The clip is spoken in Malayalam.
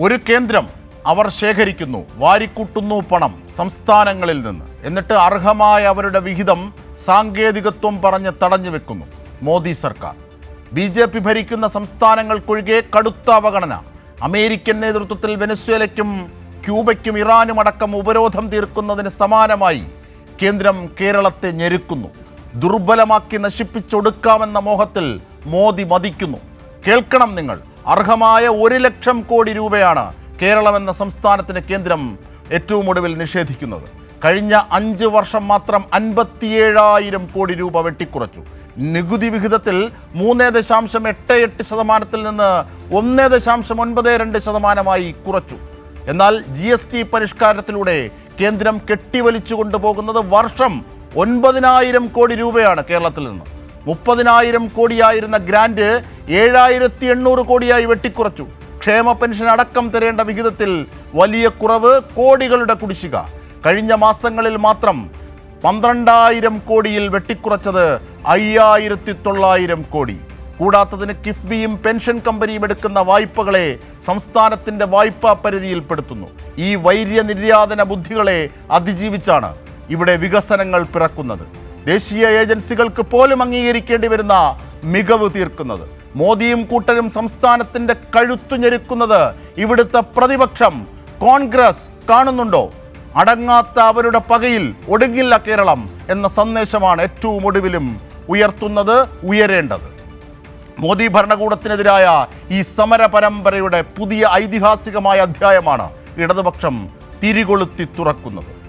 ഒരു കേന്ദ്രം അവർ ശേഖരിക്കുന്നു വാരിക്കൂട്ടുന്നു പണം സംസ്ഥാനങ്ങളിൽ നിന്ന്. എന്നിട്ട് അർഹമായ അവരുടെ വിഹിതം സാങ്കേതികത്വം പറഞ്ഞ് തടഞ്ഞു വെക്കുന്നു മോദി സർക്കാർ. ബി ജെ പി ഭരിക്കുന്ന സംസ്ഥാനങ്ങൾക്കൊഴികെ കടുത്ത അവഗണന. അമേരിക്കൻ നേതൃത്വത്തിൽ വെനസ്വേലയ്ക്കും ക്യൂബയ്ക്കും ഇറാനും അടക്കം ഉപരോധം തീർക്കുന്നതിന് സമാനമായി കേന്ദ്രം കേരളത്തെ ഞെരുക്കുന്നു. ദുർബലമാക്കി നശിപ്പിച്ചൊടുക്കാമെന്ന മോഹത്തിൽ മോദി മതിക്കുന്നു. കേൾക്കണം നിങ്ങൾ. അർഹമായ ഒരു ലക്ഷം കോടി രൂപയാണ് കേരളം എന്ന സംസ്ഥാനത്തിന് കേന്ദ്രം ഏറ്റവും ഒടുവിൽ നിഷേധിക്കുന്നത്. കഴിഞ്ഞ അഞ്ച് വർഷം മാത്രം അൻപത്തിയേഴായിരം കോടി രൂപ വെട്ടിക്കുറച്ചു. നികുതി വിഹിതത്തിൽ മൂന്ന് ദശാംശം എട്ട് എട്ട് ശതമാനത്തിൽ നിന്ന് ഒന്ന് ദശാംശം ഒൻപത് രണ്ട് ശതമാനമായി കുറച്ചു. എന്നാൽ ജി എസ് ടി പരിഷ്കാരത്തിലൂടെ കേന്ദ്രം കെട്ടിവലിച്ചു കൊണ്ടുപോകുന്നത് വർഷം ഒൻപതിനായിരം കോടി രൂപയാണ് കേരളത്തിൽ നിന്ന്. മുപ്പതിനായിരം കോടിയായിരുന്ന ഗ്രാൻഡ് ഏഴായിരത്തി എണ്ണൂറ് കോടിയായി വെട്ടിക്കുറച്ചു. ക്ഷേമ പെൻഷൻ അടക്കം തരേണ്ട വിഹിതത്തിൽ വലിയ കുറവ് കോടികളുടെ കുടിശ്ശിക. കഴിഞ്ഞ മാസങ്ങളിൽ മാത്രം പന്ത്രണ്ടായിരം കോടിയിൽ വെട്ടിക്കുറച്ചത് അയ്യായിരത്തി തൊള്ളായിരം കോടി. കൂടാത്തതിന് കിഫ്ബിയും പെൻഷൻ കമ്പനിയും എടുക്കുന്ന വായ്പകളെ സംസ്ഥാനത്തിന്റെ വായ്പാ പരിധിയിൽപ്പെടുത്തുന്നു. ഈ വൈര്യ നിര്യാതന ബുദ്ധികളെ അതിജീവിച്ചാണ് ഇവിടെ വികസനങ്ങൾ പിറക്കുന്നത്. ദേശീയ ഏജൻസികൾക്ക് പോലും അംഗീകരിക്കേണ്ടി വരുന്ന മികവ് തീർക്കുന്നത്. മോദിയും കൂട്ടരും സംസ്ഥാനത്തിന്റെ കഴുത്തു ഞെരുക്കുന്നത് ഇവിടുത്തെ പ്രതിപക്ഷം കോൺഗ്രസ് കാണുന്നുണ്ടോ? അടങ്ങാത്ത അവരുടെ പകയിൽ ഒടുങ്ങില്ല കേരളം എന്ന സന്ദേശമാണ് ഏറ്റവും ഒടുവിലും ഉയർത്തുന്നത് ഉയരേണ്ടത്. മോദി ഭരണകൂടത്തിനെതിരായ ഈ സമര പരമ്പരയുടെ പുതിയ ഐതിഹാസികമായ അധ്യായമാണ് ഇടതുപക്ഷം തിരികൊളുത്തി തുറക്കുന്നത്.